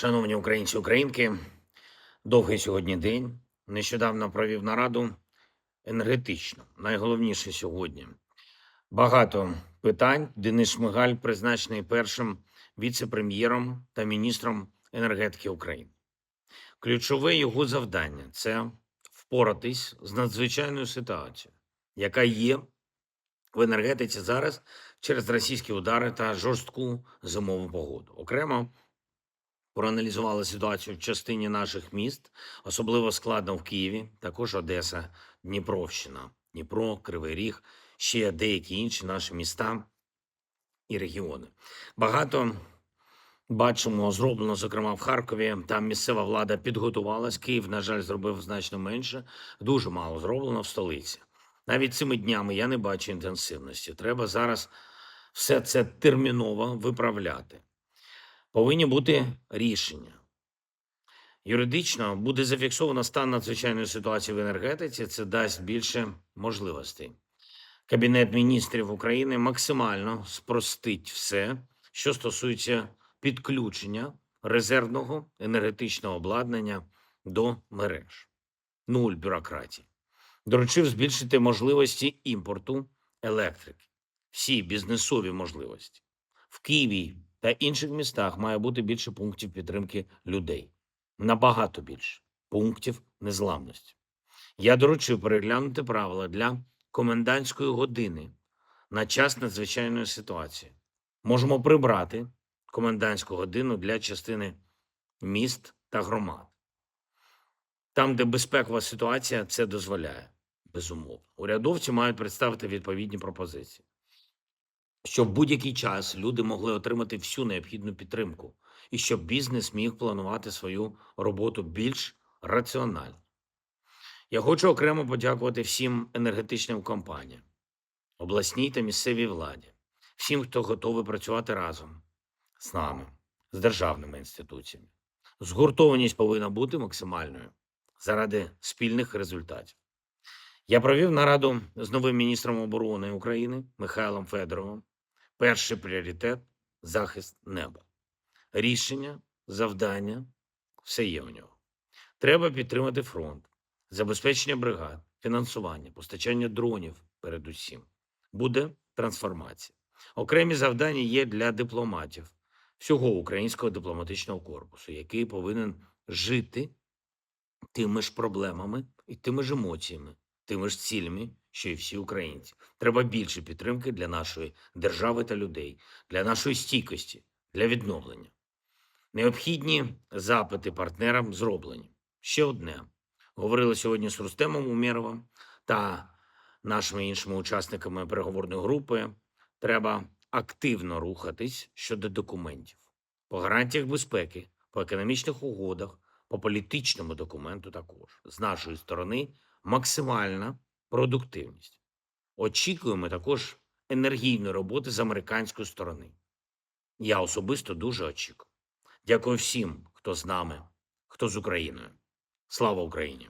Шановні українці, українки, довгий сьогодні день. Нещодавно провів нараду енергетичну. Найголовніше сьогодні. Багато питань. Денис Шмигаль призначений першим віце-прем'єром та міністром енергетики України. Ключове його завдання це впоратись з надзвичайною ситуацією, яка є в енергетиці зараз через російські удари та жорстку зимову погоду. Окремо проаналізували ситуацію в частині наших міст, особливо складно в Києві, також Одеса, Дніпровщина, Дніпро, Кривий Ріг, ще деякі інші наші міста і регіони. Багато бачимо зроблено, зокрема в Харкові. Там місцева влада підготувалась. Київ, на жаль, зробив значно менше. Дуже мало зроблено в столиці. Навіть цими днями я не бачу інтенсивності. Треба зараз все це терміново виправляти. Повинні бути рішення. Юридично буде зафіксовано стан надзвичайної ситуації в енергетиці. Це дасть більше можливостей. Кабінет міністрів України максимально спростить все, що стосується підключення резервного енергетичного обладнання до мереж. Нуль бюрократії. Доручив збільшити можливості імпорту електрики, всі бізнесові можливості. В Києві та інших містах має бути більше пунктів підтримки людей. Набагато більше пунктів незламності. Я доручив переглянути правила для комендантської години на час надзвичайної ситуації. Можемо прибрати комендантську годину для частини міст та громад. Там, де безпекова ситуація це дозволяє, безумовно. Урядовці мають представити відповідні пропозиції щоб будь-який час люди могли отримати всю необхідну підтримку, і щоб бізнес міг планувати свою роботу більш раціонально. Я хочу окремо подякувати всім енергетичним компаніям, обласній та місцевій владі, всім, хто готовий працювати разом з нами, з державними інституціями. Згуртованість повинна бути максимальною заради спільних результатів. Я провів нараду з новим міністром оборони України Михайлом Федоровим. Перший пріоритет захист неба. Рішення, завдання все є у нього. Треба підтримати фронт, забезпечення бригад, фінансування, постачання дронів передусім. Буде трансформація. Окремі завдання є для дипломатів всього українського дипломатичного корпусу, який повинен жити тими ж проблемами і тими ж емоціями, тими ж цілями, що й всі українці. Треба більше підтримки для нашої держави та людей, для нашої стійкості, для відновлення. Необхідні запити партнерам зроблені. Ще одне. Говорили сьогодні з Рустемом Умєровим та нашими іншими учасниками переговорної групи. Треба активно рухатись щодо документів по гарантіях безпеки, по економічних угодах, по політичному документу також. З нашої сторони максимальна продуктивність. Очікуємо також енергійної роботи з американської сторони. Я особисто дуже очікую. Дякую всім, хто з нами, хто з Україною. Слава Україні!